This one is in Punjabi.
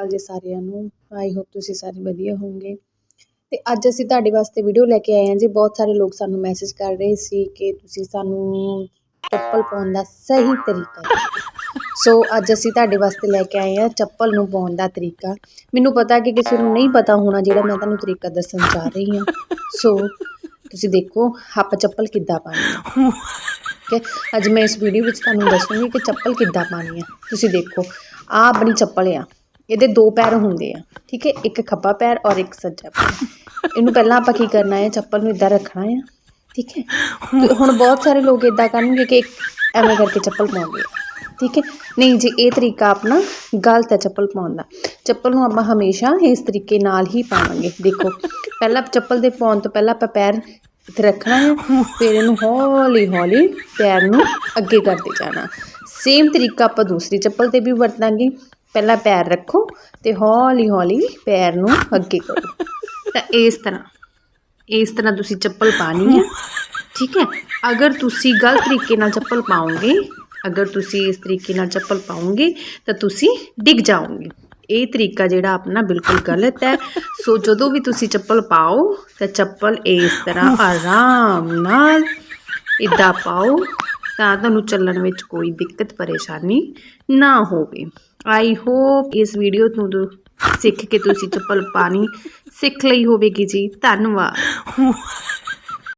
ਅਕਾਲ ਜੀ ਸਾਰਿਆਂ ਨੂੰ। ਆਈ ਹੋਪ ਤੁਸੀਂ ਸਾਰੇ ਵਧੀਆ ਹੋਵੋਗੇ। ਤੇ ਅੱਜ ਅਸੀਂ ਤੁਹਾਡੇ ਵਾਸਤੇ ਵੀਡੀਓ ਲੈ ਕੇ ਆਏ ਹਾਂ ਜੀ। ਬਹੁਤ ਸਾਰੇ ਲੋਕ ਸਾਨੂੰ ਮੈਸੇਜ ਕਰ ਰਹੇ ਸੀ ਕਿ ਤੁਸੀਂ ਸਾਨੂੰ ਚੱਪਲ ਪਾਉਣ ਦਾ ਸਹੀ ਤਰੀਕਾ ਸੋ ਅੱਜ ਅਸੀਂ ਤੁਹਾਡੇ ਵਾਸਤੇ ਲੈ ਕੇ ਆਏ ਹਾਂ ਚੱਪਲ ਨੂੰ ਪਾਉਣ ਦਾ ਤਰੀਕਾ। ਮੈਨੂੰ ਪਤਾ ਕਿ ਕਿਸੇ ਨੂੰ ਨਹੀਂ ਪਤਾ ਹੋਣਾ ਜਿਹੜਾ ਮੈਂ ਤੁਹਾਨੂੰ ਤਰੀਕਾ ਦੱਸਣ ਜਾ ਰਹੀ ਹਾਂ। ਸੋ ਤੁਸੀਂ ਦੇਖੋ, ਆਪਾਂ ਚੱਪਲ ਕਿੱਦਾਂ ਪਾਉਣੀ ਹੈ। ਠੀਕ ਹੈ ਅੱਜ ਮੈਂ ਇਸ ਵੀਡੀਓ ਵਿੱਚ ਤੁਹਾਨੂੰ ਦੱਸੂੰਗੀ ਕਿ ਚੱਪਲ ਕਿੱਦਾਂ ਪਾਉਣੀ ਹੈ। ਤੁਸੀਂ ਦੇਖੋ ਆ ਆਪਣੀ ਚੱਪਲ ਆ। ਇਹਦੇ ਦੋ ਪੈਰ ਹੁੰਦੇ ਆ, ਠੀਕ ਹੈ? ਇੱਕ ਖੱਬਾ ਪੈਰ ਔਰ ਇੱਕ ਸੱਜਾ ਪੈਰ। ਇਹਨੂੰ ਪਹਿਲਾਂ ਆਪਾਂ ਕੀ ਕਰਨਾ ਹੈ? ਚੱਪਲ ਨੂੰ ਇਦਾਂ ਰੱਖਣਾ ਹੈ, ਠੀਕ ਹੈ? ਤੇ ਹੁਣ ਬਹੁਤ ਸਾਰੇ ਲੋਕ ਇਦਾਂ ਕਰਨਗੇ ਕਿ ਐਵੇਂ ਕਰਕੇ ਚੱਪਲ ਪਾਉਂਦੇ ਆ, ਠੀਕ ਹੈ? ਨਹੀਂ ਜੀ, ਇਹ ਤਰੀਕਾ ਆਪਣਾ ਗਲਤ ਹੈ ਚੱਪਲ ਪਾਉਣ ਦਾ। ਚੱਪਲ ਨੂੰ ਆਪਾਂ ਹਮੇਸ਼ਾ ਇਸ ਤਰੀਕੇ ਨਾਲ ਹੀ ਪਾਵਾਂਗੇ, ਦੇਖੋ। ਪਹਿਲਾਂ ਚੱਪਲ ਦੇ ਪਾਉਣ ਤੋਂ ਪਹਿਲਾਂ ਆਪਾਂ ਪੈਰ ਇੱਥੇ ਰੱਖਣਾ ਹੈ, ਫਿਰ ਇਹਨੂੰ ਹੌਲੀ ਹੌਲੀ ਪੈਰ ਨੂੰ ਅੱਗੇ ਕਰਦੇ ਜਾਣਾ। ਸੇਮ ਤਰੀਕਾ ਆਪਾਂ ਦੂਸਰੀ ਚੱਪਲ ਤੇ ਵੀ ਵਰਤਾਂਗੇ ਪਹਿਲਾਂ ਪੈਰ ਰੱਖੋ ਤੇ ਹੌਲੀ ਹੌਲੀ ਪੈਰ ਨੂੰ ਅੱਗੇ ਕਰੋ। ਤਾਂ ਇਸ ਤਰ੍ਹਾਂ ਇਸ ਤਰ੍ਹਾਂ ਤੁਸੀਂ ਚੱਪਲ ਪਾਣੀ ਹੈ ਠੀਕ ਹੈ? ਅਗਰ ਤੁਸੀਂ ਗਲਤ ਤਰੀਕੇ ਨਾਲ ਚੱਪਲ ਪਾਓਗੇ ਅਗਰ ਤੁਸੀਂ ਇਸ ਤਰੀਕੇ ਨਾਲ ਚੱਪਲ ਪਾਓਗੇ ਤਾਂ ਤੁਸੀਂ ਡਿੱਗ ਜਾਓਗੇ। ਇਹ ਤਰੀਕਾ ਜਿਹੜਾ ਆਪਣਾ ਬਿਲਕੁਲ ਗਲਤ ਹੈ। ਸੋ ਜਦੋਂ ਵੀ ਤੁਸੀਂ ਚੱਪਲ ਪਾਓ ਤਾਂ ਚੱਪਲ ਇਸ ਤਰ੍ਹਾਂ ਆਰਾਮ ਨਾਲ ਇਦਾਂ ਪਾਓ ਤਾਂ ਤੁਹਾਨੂੰ ਚੱਲਣ ਵਿੱਚ ਕੋਈ ਦਿੱਕਤ, ਪਰੇਸ਼ਾਨੀ ਨਾ ਹੋਵੇ। ਆਈ ਹੋਪ ਇਸ ਵੀਡੀਓ ਤੋਂ ਸਿੱਖ ਕੇ ਤੁਸੀਂ ਚੱਪਲ ਪਾਣੀ ਸਿੱਖ ਲਈ ਹੋਵੇਗੀ ਜੀ। ਧੰਨਵਾਦ।